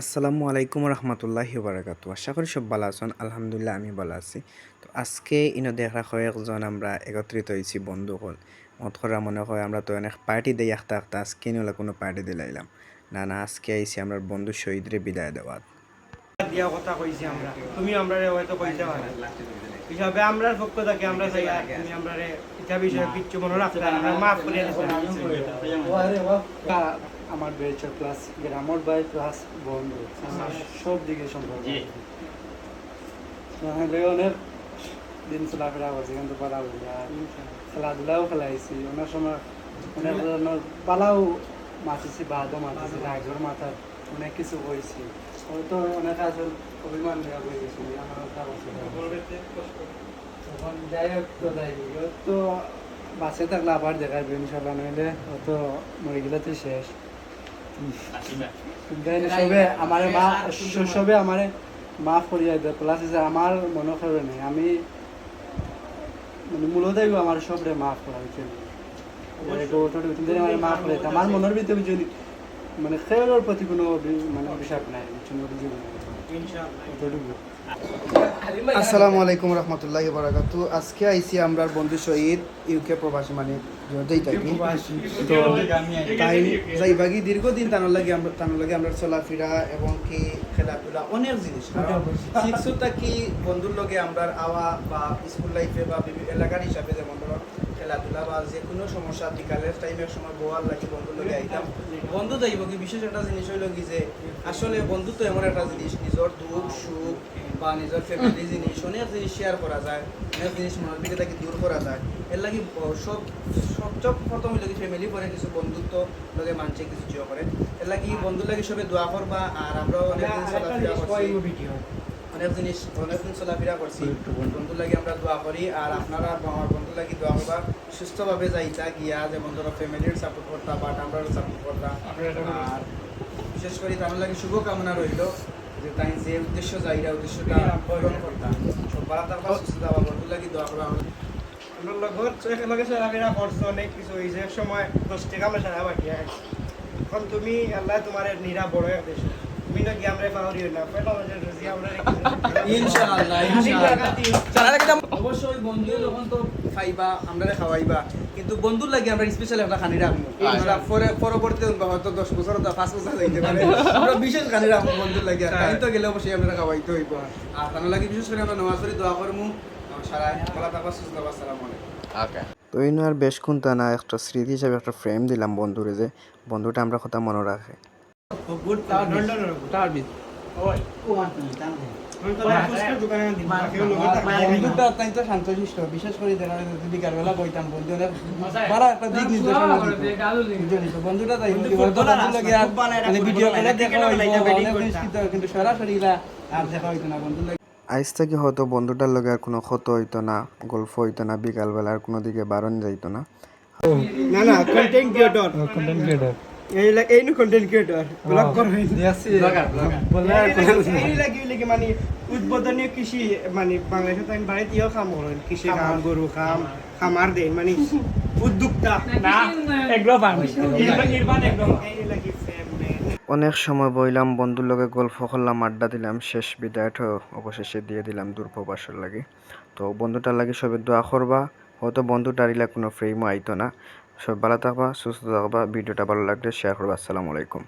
আসসালামু আলাইকুম রহমতুল্লাহি বারাকাতু আশা করি সব ভালো আছেন। আলহামদুলিল্লাহ আমি ভালো আছি। তো আজকে ইনো দেখা কয়েকজন আমরা একত্রিত হয়েছি বন্ধুকল মত করা মনে হয় আমরা তো অনেক পার্টি দিই একটা একটা আজকে নিলে কোনো পার্টি দিলাইলাম না না আজকে আইছি আমরা বন্ধু শহীদরে বিদায় দেওয়াত দিয়া কথা কইছি আমরা। তুমি আমরা হয়তো কইতে পারো হিসাবে আমরার পক্ষ থেকে আমরা চাই তুমি আমরা এটা বিষয়ে কিচ্ছু মনে রাখতে আমরা মাফ করে আমার বেচর প্লাস গ্রামর বাই প্লাস বন্ধু। আমার সব দিকে সম্পর্ক নাহলে অনেক দিন চলাফেরা করছি কিন্তু পালা বুঝা খেলাধুলাও খেলাইছি। অনেক সময় অনেক ধরনের পালাও মাতিছি বাদও মাতিছি রাগর মাথার অনেক কিছু কইছি হয়তো অনেক আসল অভিমান দেওয়া হয়ে গেছি আমার তখন যাই হোক তো যাই তো বাসে থাকলে আবার দেখাবে ইনশাল্লাহ নইলে অত মরে গেলে তো শেষ। সবে আমার মা, সবে মাফ করিয়া দেয় প্লাস আমার মনে করবে নেই, আমি মানে মূলত আমার সবরে মাফ করা হয়েছে আমার মাফ করে দিতে। আমার মনের ভিতরে যদি মানে খেয়ালের প্রতি কোনো মানে অভিশাপ নাই এতটুকু আসসালামু আলাইকুম রহমতুল্লাহি বারাকাতু আজকে আইছি আমরা বন্ধু শহীদ ইউকে প্রবাসী মানে যেই থাকি। তো তাই যাইবাগি দীর্ঘদিন তানোর লাগে আমরা তানোর লাগে আমরা চলাফেরা এবং কি খেলাধুলা অনেক জিনিস। শিক্ষু থাকি বন্ধুর লগে আমরা আওয়া বা স্কুল লাইফে বা বিভিন্ন এলাকার হিসাবে যেমন ধরো খেলাধুলা বা যে কোনো সমস্যা বিকালের টাইমের সময় বোয়ার লাগে বন্ধুর লগে আইতাম। বন্ধু যাইব কি? বিশেষ একটা জিনিস হইল কি যে আসলে বন্ধুত্ব এমন একটা জিনিস নিজের দুঃখ সুখ বা নিজের ফ্যামিলি জিনিস অনেক জিনিস শেয়ার করা যায় অনেক জিনিস মনের থাকি দূর করা যায়। এর লাগি সব সবচেয়ে প্রথম হইল কি? ফ্যামিলি পরে কিছু বন্ধুত্ব লগে মানছে কিছু জিও করে। এর লাগি বন্ধু লাগি সবে দোয়া করবা আর আমরা অনেক দিন চলাফেরা করছি। অনেক জিনিস অনেক দিন চলাফেরা করছি। বন্ধু লাগি আমরা দোয়া করি আর আপনারা আমার বন্ধু লাগি দোয়া করবা। সুস্থভাবে যাইতা গিয়া যেমন ধরো ফ্যামিলির সাপোর্ট করতা বা আমরা সাপোর্ট করতা। আর বিশেষ করে তার লাগে শুভকামনা রইল যে তাই যে উদ্দেশ্য যাইরা উদ্দেশ্যটা পূরণ করতাম। সব বাড়া তার সুস্থ বা বন্ধু লাগি দোয়া করবা। আমরা লগত একেলগে চলাফেরা করছ অনেক কিছু হয়েছে এক সময় দশ টাকা বাকি এখন তুমি আল্লাহ তোমার নিরা বড় দেশ অবশ্যই বন্ধু যখন তো খাইবা আমরা খাওয়াইবা। কিন্তু বন্ধুর লাগে আমরা স্পেশাল একটা খানি রাখব আমরা পরে পরবর্তী হয়তো দশ বছর বা পাঁচ বছর যাইতে পারে। আমরা বিশেষ খানি রাখব বন্ধুর লাগে। খাই তো গেলে অবশ্যই আমরা খাওয়াইতে হইব। আর তার লাগে বিশেষ করে আমরা নমাজ পড়ি দোয়া করমু। সারা বলা থাকবা সুস্থ থাকবা আসসালামু আলাইকুম। তো এই আর বেশ খুনতা না একটা স্মৃতি হিসাবে একটা ফ্রেম দিলাম বন্ধুরে যে বন্ধুটা আমরা কথা মনে রাখে। গুড লন্ডন তার ভিত বন্ধুটা অত্যন্ত শান্তশিষ্ট বিশেষ করে দেখা যদি বিকালবেলা বইতাম বন্ধুদের ভালো একটা দিক নির্দেশনা বন্ধুটা তাই বন্ধু লাগে আর মানে ভিডিও কলে দেখা হইতো অনেক জিনিস কিন্তু- কিন্তু সরাসরি আর দেখা হইতো না বন্ধু আইস থেকে হয়তো বন্ধুটার লগে আর কোনো ক্ষত হইতো না গল্প হইতো না বিকালবেলা আর কোনো দিকে বারণ যাইতো না। না না কন্টেন্ট ক্রিয়েটর কন্টেন্ট ক্রিয়েটর এই লাগ এই নো কন্টেন্ট ক্রিয়েটর ব্লগ কর বলে আর এই লাগি লাগি মানে উদ্বোধনীয় কৃষি মানে বাংলাদেশে তাই বাড়িতে ইও কাম করেন কৃষি কাম গরু কাম খামার। দেন মানে উদ্যোক্তা। না এগ্রো ফার্ম নির্মাণ এই লাগি অনেক সময় বইলাম বন্ধুর লগে গল্প করলাম আড্ডা দিলাম শেষ বিদায়টা অবশেষে দিয়ে দিলাম দূরপ্রবাসের লাগে। তো বন্ধুটার লাগে সবে দোয়া করবা হয়তো বন্ধুটার ইলা কোনো ফ্রেমও আইতো না। সব ভালো থাকবা সুস্থ থাকবা ভিডিওটা ভালো লাগলে শেয়ার করবা আসসালামু আলাইকুম।